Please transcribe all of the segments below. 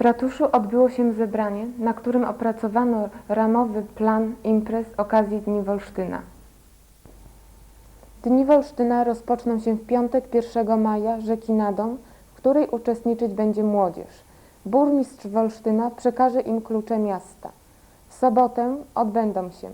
ratuszu odbyło się zebranie, na którym opracowano ramowy plan imprez okazji Dni Wolsztyna. Dni Wolsztyna rozpoczną się w piątek 1 maja żekinadą, w której uczestniczyć będzie młodzież. Burmistrz Wolsztyna przekaże im klucze miasta. W sobotę odbędą się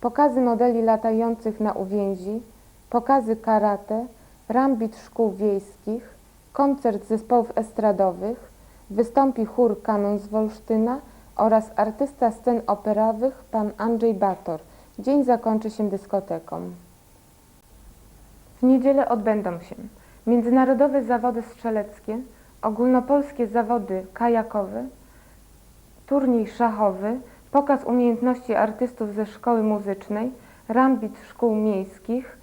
pokazy modeli latających na uwięzi, pokazy karate, rambit szkół wiejskich, koncert zespołów estradowych, wystąpi chór kanon z Wolsztyna oraz artysta scen operowych pan Andrzej Bator. Dzień zakończy się dyskoteką. W niedzielę odbędą się międzynarodowe zawody strzeleckie, ogólnopolskie zawody kajakowe, turniej szachowy, pokaz umiejętności artystów ze szkoły muzycznej, rambit szkół miejskich,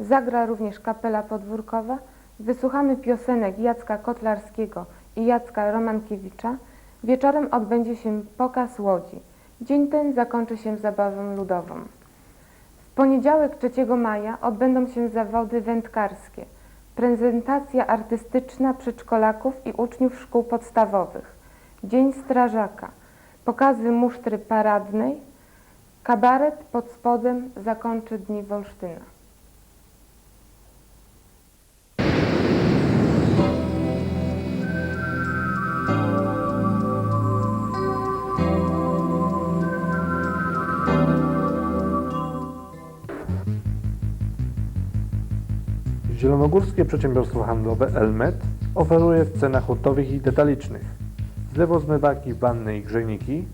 zagra również kapela podwórkowa, wysłuchamy piosenek Jacka Kotlarskiego i Jacka Romankiewicza. Wieczorem odbędzie się pokaz łodzi. Dzień ten zakończy się zabawą ludową. W poniedziałek 3 maja odbędą się zawody wędkarskie, prezentacja artystyczna przedszkolaków i uczniów szkół podstawowych, Dzień Strażaka, pokazy musztry paradnej, kabaret pod spodem zakończy Dni Wolsztyna. Zielonogórskie Przedsiębiorstwo Handlowe Elmet oferuje w cenach hurtowych i detalicznych. Zlewozmywaki, wanny i grzejniki,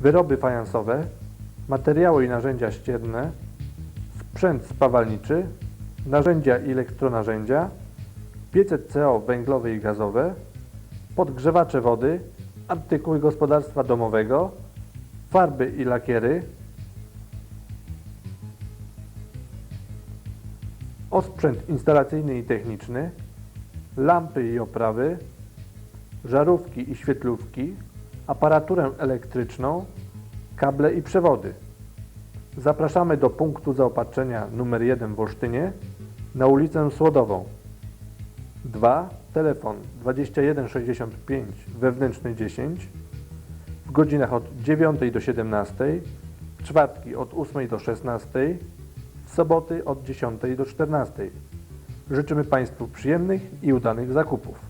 wyroby fajansowe, materiały i narzędzia ścierne, sprzęt spawalniczy, narzędzia i elektronarzędzia, piece CO węglowe i gazowe, podgrzewacze wody, artykuły gospodarstwa domowego, farby i lakiery, osprzęt instalacyjny i techniczny, lampy i oprawy, żarówki i świetlówki, aparaturę elektryczną, kable i przewody. Zapraszamy do punktu zaopatrzenia numer 1 w Olsztynie na ulicę Słodową. 2. Telefon 2165 wewnętrzny 10 w godzinach od 9 do 17, w czwartki od 8 do 16, soboty od 10 do 14. Życzymy Państwu przyjemnych i udanych zakupów.